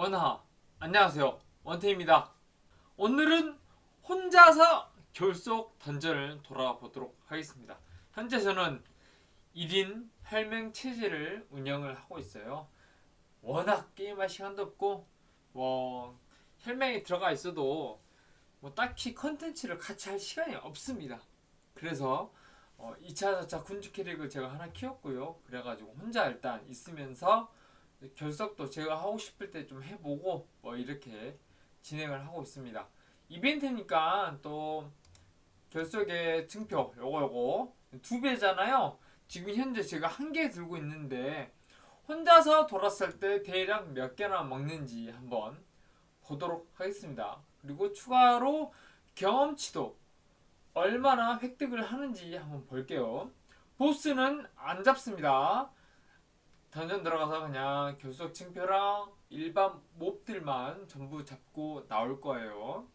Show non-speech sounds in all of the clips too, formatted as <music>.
원하 안녕하세요. 원태입니다. 오늘은 혼자서 결속 던전을 돌아보도록 하겠습니다. 현재 저는 1인 혈맹 체제를 운영을 하고 있어요. 워낙 게임할 시간도 없고 뭐 혈맹에 들어가 있어도 뭐 딱히 컨텐츠를 같이 할 시간이 없습니다. 그래서 어, 2차 4차 군주 캐릭을 제가 하나 키웠고요. 그래가지고 혼자 일단 있으면서 결석도 제가 하고 싶을 때 좀 해보고 뭐 이렇게 진행을 하고 있습니다. 이벤트니까 또 결석의 증표 요거 요거 두 배잖아요. 지금 현재 제가 한 개 들고 있는데 혼자서 돌았을 때 대략 몇 개나 먹는지 한번 보도록 하겠습니다. 그리고 추가로 경험치도 얼마나 획득을 하는지 한번 볼게요. 보스는 안 잡습니다. 던전 들어가서 그냥 결속 층표랑 일반 몹들만 전부 잡고 나올 거예요.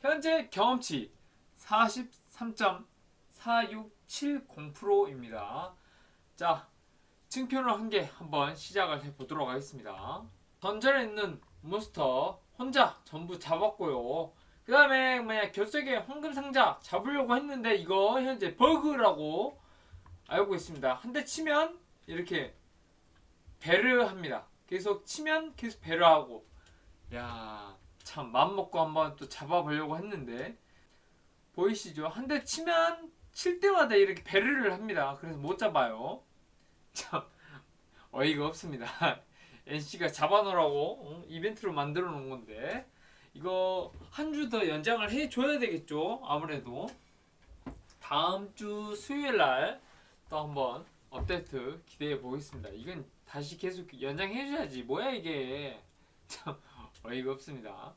현재 경험치 43.4670%입니다. 자, 층표를 한 개 한번 시작을 해 보도록 하겠습니다. 던전에 있는 몬스터 혼자 전부 잡았고요. 그 다음에 뭐냐 결석의 황금 상자 잡으려고 했는데 이거 현재 버그라고 알고 있습니다. 한 대 치면 이렇게 배려합니다. 계속 치면 계속 배려하고 야참 맘먹고 한번 또 잡아보려고 했는데 보이시죠? 한 대 치면 칠 때마다 이렇게 배려를 합니다. 그래서 못 잡아요. 참 어이가 없습니다. <laughs> NC가 잡아놓으라고 어? 이벤트로 만들어 놓은 건데 이거 한 주 더 연장을 해줘야 되겠죠? 아무래도 다음 주 수요일 날 또 한번 업데이트 기대해 보겠습니다. 이건 다시 계속 연장해줘야지. 뭐야 이게 <laughs> 참 어이가 없습니다.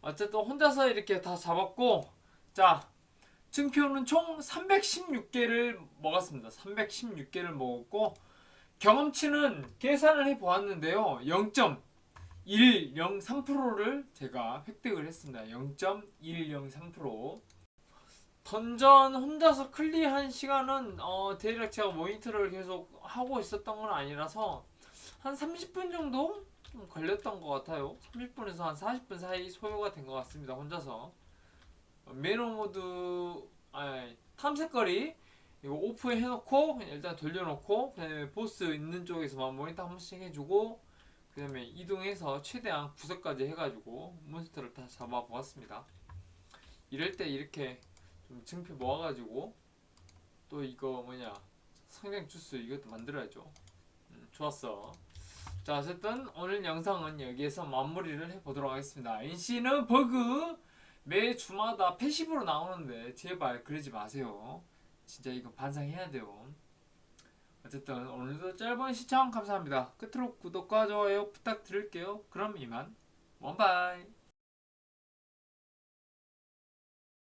어쨌든 혼자서 이렇게 다 잡았고 자 증표는 총 316개를 먹었습니다. 316개를 먹었고 경험치는 계산을 해 보았는데요. 0.103%를 제가 획득을 했습니다. 0.103% 던전 혼자서 클리어한 시간은 어, 대략 제가 모니터를 계속 하고 있었던 건 아니라서 한 30분 정도 좀 걸렸던 것 같아요. 30분에서 한 40분 사이 소요가 된 것 같습니다. 혼자서 메노 모드 아니, 탐색거리 이거 오프 해놓고 일단 돌려놓고 그다음에 보스 있는 쪽에서만 모니터 한 번씩 해주고 그다음에 이동해서 최대한 구석까지 해가지고 몬스터를 다 잡아보았습니다. 이럴 때 이렇게 좀 증표 모아가지고 또 이거 뭐냐 성장 주스 이것도 만들어야죠. 음, 좋았어. 자 어쨌든 오늘 영상은 여기에서 마무리를 해보도록 하겠습니다. NC는 버그 매 주마다 패시브로 나오는데 제발 그러지 마세요. 진짜 이거 반성해야 돼요. 어쨌든 오늘도 짧은 시청 감사합니다. 끝으로 구독과 좋아요 부탁드릴게요. 그럼 이만 원바이